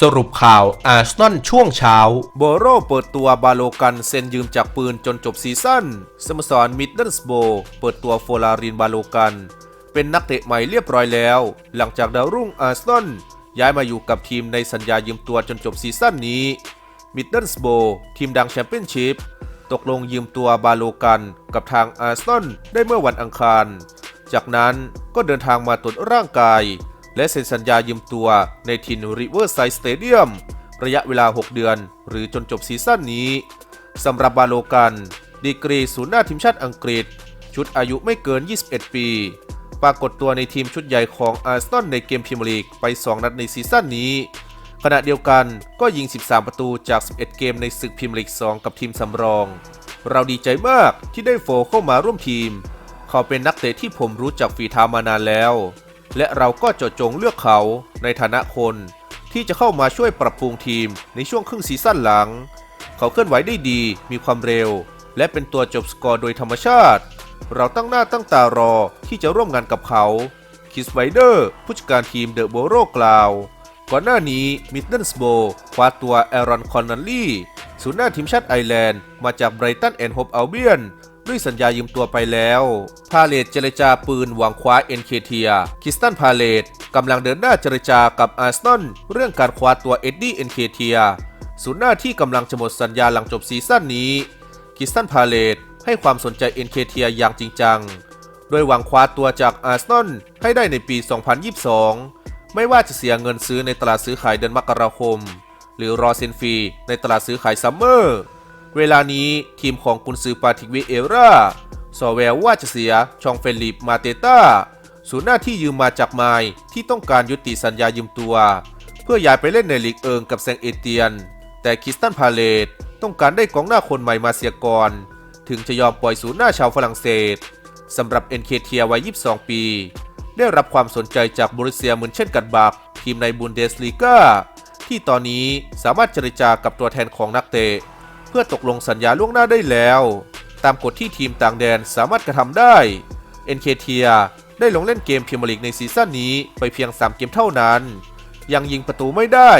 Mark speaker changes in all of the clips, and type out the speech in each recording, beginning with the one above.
Speaker 1: สรุปข่าวอาร์ซนอลช่วงเช้า โบโรเปิดตัวบาโลกันเซ็นยืมจากปืนจนจบซีซั่น สโมสรมิดเดิลสโบเปิดตัวโฟลารินบาโลกัน เป็นนักเตะใหม่เรียบร้อยแล้ว หลังจากดาวรุ่งอาร์ซนอลย้ายมาอยู่กับทีมในสัญญายืมตัวจนจบซีซั่นนี้ มิดเดิลสโบทีมดังแชมเปี้ยนชิพตกลงยืมตัวบาโลกันกับทางอาร์ซนอลได้เมื่อวันอังคาร จากนั้นก็เดินทางมาตรวจร่างกาย และเซ็นสัญญายืมตัวในทินริเวอร์ไซด์สเตเดียมระยะเวลา 6 เดือน หรือจนจบซีซั่นนี้สำหรับบาโลกัน ดีกรีศูนย์หน้าทีมชาติอังกฤษ ชุดอายุไม่เกิน 21 ปี ปรากฏตัวในทีมชุดใหญ่ของอาร์เซนอลในเกมพรีเมียร์ลีกไป 2 นัดในซีซั่นนี้ ขณะเดียวกันก็ยิง 13 ประตูจาก 11 เกมในศึกพรีเมียร์ลีก 2 กับทีมสำรอง เราดีใจมากที่ได้โฟเข้ามาร่วมทีม เขาเป็นนักเตะที่ผมรู้จักฝีเท้ามานานแล้ว และเราก็เจาะจงเลือกเขาในฐานะคน ที่จะเข้ามาช่วยปรับปรุงทีมในช่วงครึ่งซีซั่นหลัง เขาเคลื่อนไหวได้ดี มีความเร็ว และเป็นตัวจบสกอร์โดยธรรมชาติ เราตั้งหน้าตั้งตารอที่จะร่วมงานกับเขาคิสไวเดอร์ผู้จัดการทีมเดอะโบโรกล่าวก่อนหน้านี้มิดเดิลสโบคว้าตัวแอรอนคอนนัลลี่ศูนย์หน้าทีมชาติไอร์แลนด์มาจากไบรตันแอนด์โฮปอัลเบียน ด้วยสัญญายืมตัวไปแล้ว พาเลตเจรจาปืนหวังคว้าเอ็นเคเทียคิสตันพาเลตกำลังเดินหน้าเจรจากับอาร์เซนอลเรื่องการคว้าตัวเอ็ดดี้เอ็นเคเทียศูนย์หน้าที่กำลังจะหมดสัญญาหลังจบซีซั่นนี้คิสตันพาเลตให้ความสนใจเอ็นเคเทียอย่างจริงจัง โดยหวังคว้าตัวจากอาร์เซนอลให้ได้ในปี 2022 ไม่ว่าจะเสียเงินซื้อในตลาดซื้อขายเดือนมกราคม หรือรอเซ็นฟรีในตลาดซื้อขายซัมเมอร์ เวลานี้ทีมของกุนซือปาทิกวิเอราสอแววว่าจะเสียชองเฟลิปมาเตต้าศูนย์หน้าที่ยืมมาจากไมล์ที่ต้องการยุติสัญญายืมตัว เพื่อย้ายไปเล่นในลีกเอิงกับแซงเอเตียน แต่คิสตันพาเลตต้องการได้กองหน้าคนใหม่มาเสียก่อน ถึงจะยอมปล่อยศูนย์หน้าชาวฝรั่งเศสสำหรับเอ็นเคเทียวัย 22 ปี ได้รับความสนใจจากบริเซียเหมือนเช่นกันบักทีมในบุนเดสลีกาที่ตอนนี้สามารถเจรจากับตัวแทนของนักเตะ พื่อตกลงสัญญาล่วงหน้าได้แล้ว ตามกฎที่ทีมต่างแดนสามารถกระทำได้เอ็นเคเทียได้ลงเล่นเกมพรีเมียร์ลีกในซีซั่นนี้ไปเพียง 3 เกมเท่านั้น ยังยิงประตูไม่ได้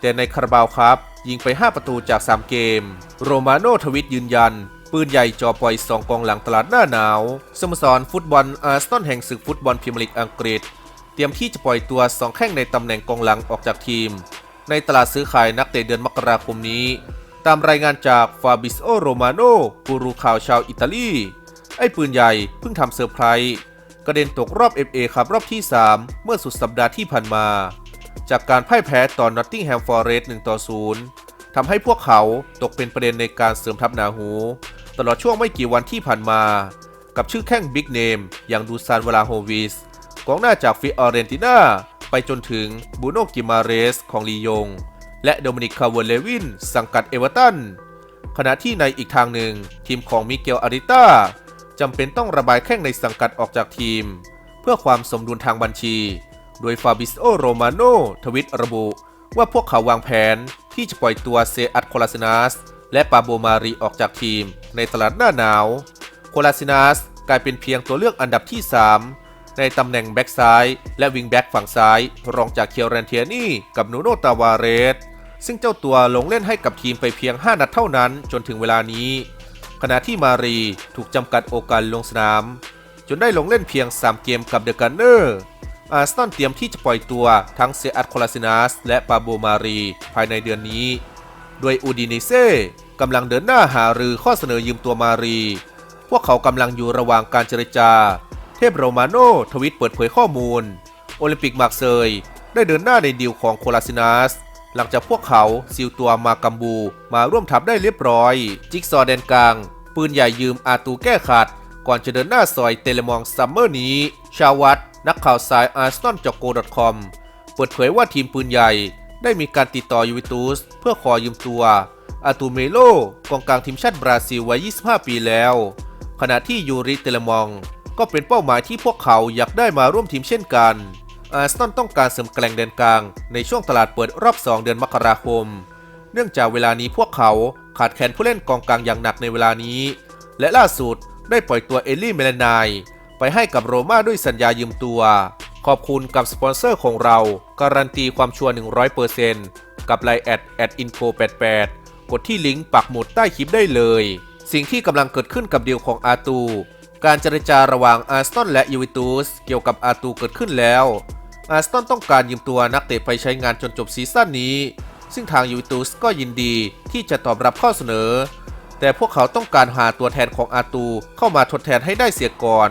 Speaker 1: แต่ในคาราบาวครับ ยิงไป 5 ประตูจาก 3 เกม โรมาโนทวิตยืนยัน ปืนใหญ่จอปล่อย 2 กองหลังตลาดหน้าหนาว สโมสรฟุตบอลอาร์เซนแห่งศึกฟุตบอลพรีเมียร์ลีกอังกฤษ เตรียมที่จะปล่อยตัว 2 แข้งในตำแหน่งกองหลังออกจากทีม ในตลาดซื้อขายนักเตะเดือนมกราคมนี้ ตามรายงานจากฟาบิโอโรมาโนกูรูข่าวชาวอิตาลี ไอ้ปืนใหญ่เพิ่งทำเซอร์ไพรส์กระเด็นตกรอบ FA ครับรอบที่ 3 เมื่อสุดสัปดาห์ที่ผ่านมา จากการพ่ายแพ้ต่อนอตติงแฮมฟอร์เรสต์1ต่อ0ทำให้พวกเขาตกเป็นประเด็นในการเสริมทัพหนาหู ตลอดช่วงไม่กี่วันที่ผ่านมา กับชื่อแข้งบิ๊กเนมอย่างดูซานวลาโฮวิสกองหน้าจากฟิออเรนติน่าไปจนถึงบูโนกิมาเรสของลียง และโดมินิก คาร์เวเลวิน สังกัดเอเวอร์ตัน ขณะที่ในอีกทางหนึ่ง ทีมของมิเกลอาริต้าจำเป็นต้องระบายแข้งในสังกัดออกจากทีม เพื่อความสมดุลทางบัญชี โดยฟาบิสโอโรมาโนทวิตระบุ ว่าพวกเขาวางแผนที่จะปล่อยตัวเซอัตโคลาซินัสและปาโบมารีออกจากทีม ในตลาดหน้าหนาว โคลาซินัสกลายเป็นเพียงตัวเลือกอันดับที่ 3 ในตำแหน่งแบ็กซ้าย และวิงแบ็กฝั่งซ้าย รองจากเคียวแรนเทียนี่กับนูโนตาวาเรส ซึ่งเจ้าตัวลงเล่นให้กับทีมไปเพียง 5 นัดเท่านั้นจนถึงเวลานี้ ขณะที่มารีถูกจำกัดโอกาสลงสนาม จนได้ลงเล่นเพียง 3 เกมกับเดอะกันเนอร์อาร์เซนอลเตรียมที่จะปล่อยตัวทั้งเซอัตโคลาซินัสและปาโบมารีภายในเดือนนี้ โดยอูดิเนเซ่กำลังเดินหน้าหารือข้อเสนอยืมตัวมารี พวกเขากำลังอยู่ระหว่างการเจรจา เทพโรมาโนทวิตเปิดเผยข้อมูล โอลิมปิกมาร์เซยได้เดินหน้าในดีลของโคลาซินัส หลังจากพวกเขาซิลตัวมากัมบู มาร่วมทัพได้เรียบร้อย จิกซอว์แดนกลาง ปืนใหญ่ยืมอาตูแก้ขัด ก่อนจะเดินหน้าซอยเตเลมองซัมเมอร์นี้ ชาวัตนักข่าวสายอาร์ n น l จ o ก c o m เปิดเผยว่าทีมปืนใหญ่ ได้มีการติดต่อยูเวนตุสเพื่อขอยืมตัว อาตูเมโลกองกลางทีมชาติบราซิลวัย 25 ปีแล้ว ขณะที่ยูริเตเลมอง ก็เป็นเป้าหมายที่พวกเขาอยากได้มาร่วมทีมเช่นกัน อาร์เซนอลต้องการเสริมแกล่งแดนกลาง ในช่วงตลาดเปิดรอบ 2 เดือนมกราคม เนื่องจากเวลานี้พวกเขาขาดแคลนผู้เล่นกองกลางอย่างหนักในเวลานี้ และล่าสุดได้ปล่อยตัวเอลลี่เมลานายไปให้กับโรม่าด้วยสัญญายืมตัว ขอบคุณกับสปอนเซอร์ของเราการันตีความชัวร์100%กับไลน์แอดแอดอินโฟ88กดที่ลิงก์ปักหมุดใต้คลิปได้เลย สิ่งที่กำลังเกิดขึ้นกับเดีลของอาตู การเจรจาระหว่างอาร์สตันและยูวิตูสเกี่ยวกับอาตูเกิดขึ้นแล้ว อาร์สตันต้องการยืมตัวนักเตะไปใช้งานจนจบซีซั่นนี้ ซึ่งทางยูวิตูสก็ยินดีที่จะตอบรับข้อเสนอ แต่พวกเขาต้องการหาตัวแทนของอาตูเข้ามาทดแทนให้ได้เสียก่อน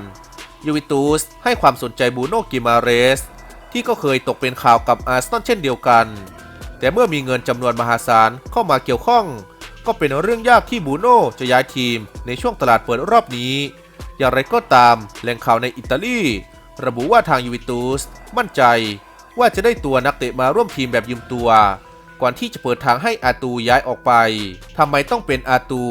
Speaker 1: ยูวิตูสให้ความสนใจบูโนกิมาเรส ที่ก็เคยตกเป็นข่าวกับอาร์เซนอลเช่นเดียวกัน แต่เมื่อมีเงินจำนวนมหาศาลเข้ามาเกี่ยวข้อง ก็เป็นเรื่องยากที่บูโน่จะย้ายทีมในช่วงตลาดเปิดรอบนี้ อย่างไรก็ตามแหล่งข่าวในอิตาลี ระบุว่าทางยูวิตูสมั่นใจว่าจะได้ตัวนักเตะมาร่วมทีมแบบยืมตัว ก่อนที่จะเปิดทางให้อาตูย้ายออกไปทำไมต้องเป็นอาตู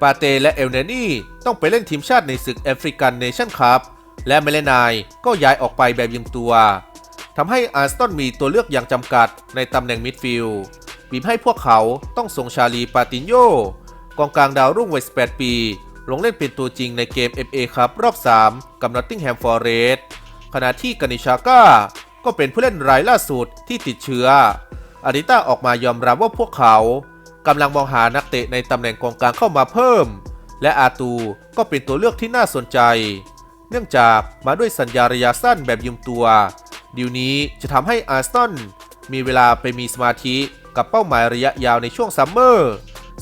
Speaker 1: ปาเตและเอลเนนี่ต้องไปเล่นทีมชาติในศึกแอฟริกันเนชั่นคัพและเมเลนายก็ย้ายออกไปแบบยืมตัวทำให้อาร์สตันมีตัวเลือกอย่างจำกัดในตำแหน่งมิดฟิลด์บีบให้พวกเขาต้องส่งชาลีปาตินโยกองกลางดาวรุ่งวัย18ปี ลงเล่นเป็นตัวจริงในเกม FA ครับรอบ 3 กับนอตติงแฮมฟอร์เรส ขณะที่กานิชาก้าก็เป็นผู้เล่นรายล่าสุดที่ติดเชื้อ อาริต้าออกมายอมรับว่าพวกเขากำลังมองหานักเตะในตำแหน่งกองกลางเข้ามาเพิ่ม และอาตูก็เป็นตัวเลือกที่น่าสนใจ เนื่องจากมาด้วยสัญญาระยะสั้นแบบยืมตัวดีลนี้จะทำให้อาร์สตันมีเวลาไปมีสมาธิกับเป้าหมายระยะยาวในช่วงซัมเมอร์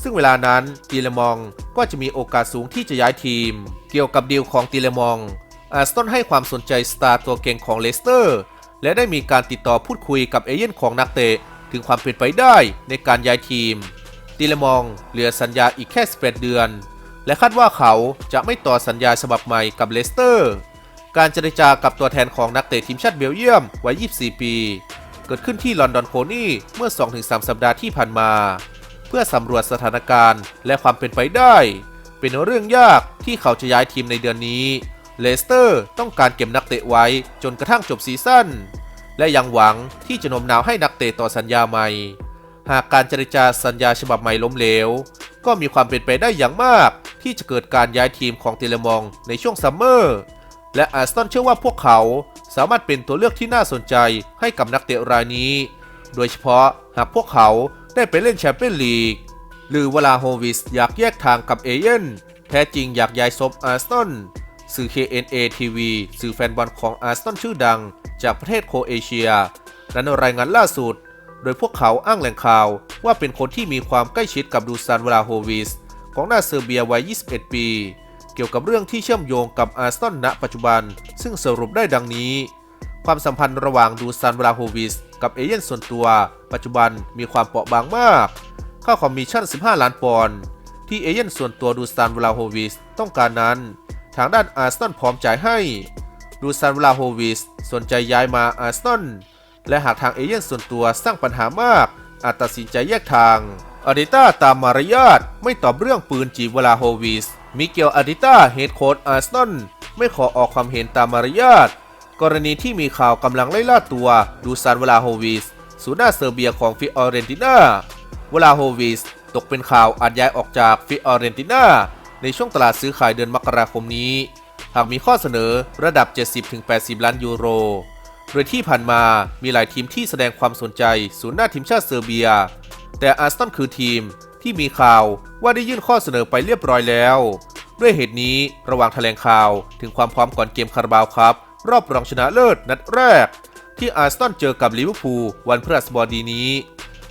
Speaker 1: ซึ่งเวลานั้นตีเลมองก็จะมีโอกาสสูงที่จะย้ายทีม เกี่ยวกับดีลของตีเลมอง อาร์สตันให้ความสนใจสตาร์ตัวเก่งของเลสเตอร์ และได้มีการติดต่อพูดคุยกับเอเย่นของนักเตะ ถึงความเป็นไปได้ในการย้ายทีมตีเลมองเหลือสัญญาอีกแค่11เดือน และคาดว่าเขาจะไม่ต่อสัญญาฉบับใหม่กับเลสเตอร์ การเจรจากับตัวแทนของนักเตะทีมชาติเบลเยียมวัย 24 ปี เกิดขึ้นที่ลอนดอนโคนี่เมื่อ 2-3 สัปดาห์ที่ผ่านมา เพื่อสำรวจสถานการณ์และความเป็นไปได้ เป็นเรื่องยากที่เขาจะย้ายทีมในเดือนนี้ เลสเตอร์ต้องการเก็บนักเตะไว้จนกระทั่งจบซีซั่น และยังหวังที่จะโน้มน้าวให้นักเตะต่อสัญญาใหม่ หากการเจรจาสัญญาฉบับใหม่ล้มเหลว ก็มีความเป็นไปได้อย่างมาก ที่จะเกิดการย้ายทีมของเทเลมองในช่วงซัมเมอร์ และอาร์สตันเชื่อว่าพวกเขาสามารถเป็นตัวเลือกที่น่าสนใจให้กับนักเตะรายนี้ โดยเฉพาะหากพวกเขาได้ไปเล่นแชมเปี้ยนลีก หรือเวลาโฮวิสอยากแยกทางกับเอเย่นแท้จริงอยากย้ายซบอาร์สตัน สื่อ KNA TV สื่อแฟนบอลของอาร์สตันชื่อดัง จากประเทศโครเอเชีย นั้นรายงานล่าสุด โดยพวกเขาอ้างแหล่งข่าวว่าเป็นคนที่มีความใกล้ชิดกับดูซานวลาโฮวิสของนาเซอร์เบียวัย 21 ปี เกี่ยวกับเรื่องที่เชื่อมโยงกับอาร์สตันณปัจจุบัน ซึ่งสรุปได้ดังนี้ ความสัมพันธ์ระหว่างดูซานวลาโฮวิสกับเอเย่นส่วนตัว ปัจจุบันมีความเปราะบางมาก ค่าคอมมิชชั่น 15 ล้านปอนด์ที่เอเย่นส่วนตัวดูซานวลาโฮวิสต้องการนั้น ทางด้านอาร์สตันพร้อมจ่ายให้ ดูซานวลาโฮวิสสนใจย้ายมาอาร์สตันและหากทางเอเย่นส่วนตัวสร้างปัญหามาก อาจตัดสินใจแยกทางอาดิต้าตามมารยาทไม่ตอบเรื่องปืนจีวลาโฮวิสมิเกลอาดิต้าเฮดโค้ชอาร์สตันไม่ขอออกความเห็นตามมารยาทกรณีที่มีข่าวกำลังไล่ล่าตัวดูซานวลาโฮวิสศูนย์หน้าเซอร์เบียของฟิออเรนติน่าเวลาโฮวิสตกเป็นข่าวอาจย้ายออกจากฟิออเรนติน่า ในช่วงตลาดซื้อขายเดือนมกราคมนี้ หากมีข้อเสนอระดับ 70-80 ล้านยูโร โดยที่ผ่านมามีหลายทีมที่แสดงความสนใจศูนย์หน้าทีมชาติเซอร์เบีย แต่อาร์สตันคือทีมที่มีข่าวว่าได้ยื่นข้อเสนอไปเรียบร้อยแล้ว ด้วยเหตุนี้ระหว่างแถลงข่าวถึงความพร้อมก่อนเกมคาราบาวครับ รอบรองชนะเลิศนัดแรก ที่อาร์สตันเจอกับลิเวอร์พูลวันพฤหัสบดีนี้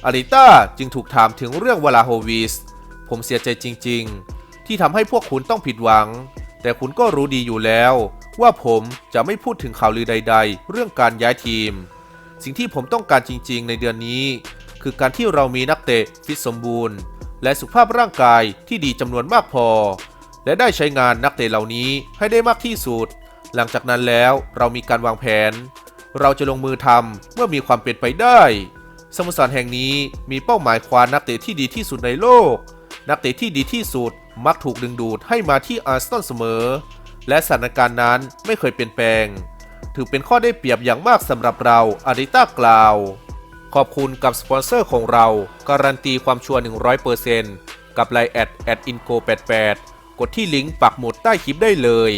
Speaker 1: อาริต้าจึงถูกถามถึงเรื่องวลาโฮวิสผมเสียใจจริง ๆ ที่ทำให้พวกคุณต้องผิดหวัง แต่คุณก็รู้ดีอยู่แล้ว ว่าผมจะไม่พูดถึงข่าวลือใด ๆ เรื่องการย้ายทีม สิ่งที่ผมต้องการจริง ๆ ในเดือนนี้ คือการที่เรามีนักเตะฟิตสมบูรณ์ และสุขภาพร่างกายที่ดีจำนวนมากพอ และได้ใช้งานนักเตะเหล่านี้ให้ได้มากที่สุด หลังจากนั้นแล้วเรามีการวางแผน เราจะลงมือทำเมื่อมีความเป็นไปได้สโมสรแห่งนี้มีเป้าหมายคว้านักเตะที่ดีที่สุดในโลก นักเตะที่ดีที่สุด มักถูกดึงดูดให้มาที่อาร์เซนอลเสมอ และสถานการณ์นั้นไม่เคยเปลี่ยนแปลง ถือเป็นข้อได้เปรียบอย่างมากสำหรับเราอาริต้ากล่าว ขอบคุณกับสปอนเซอร์ของเรา การันตีความชัวร์100%กับไลน์แอดแอดอินโก88กดที่ลิงก์ปักหมุดใต้คลิปได้เลย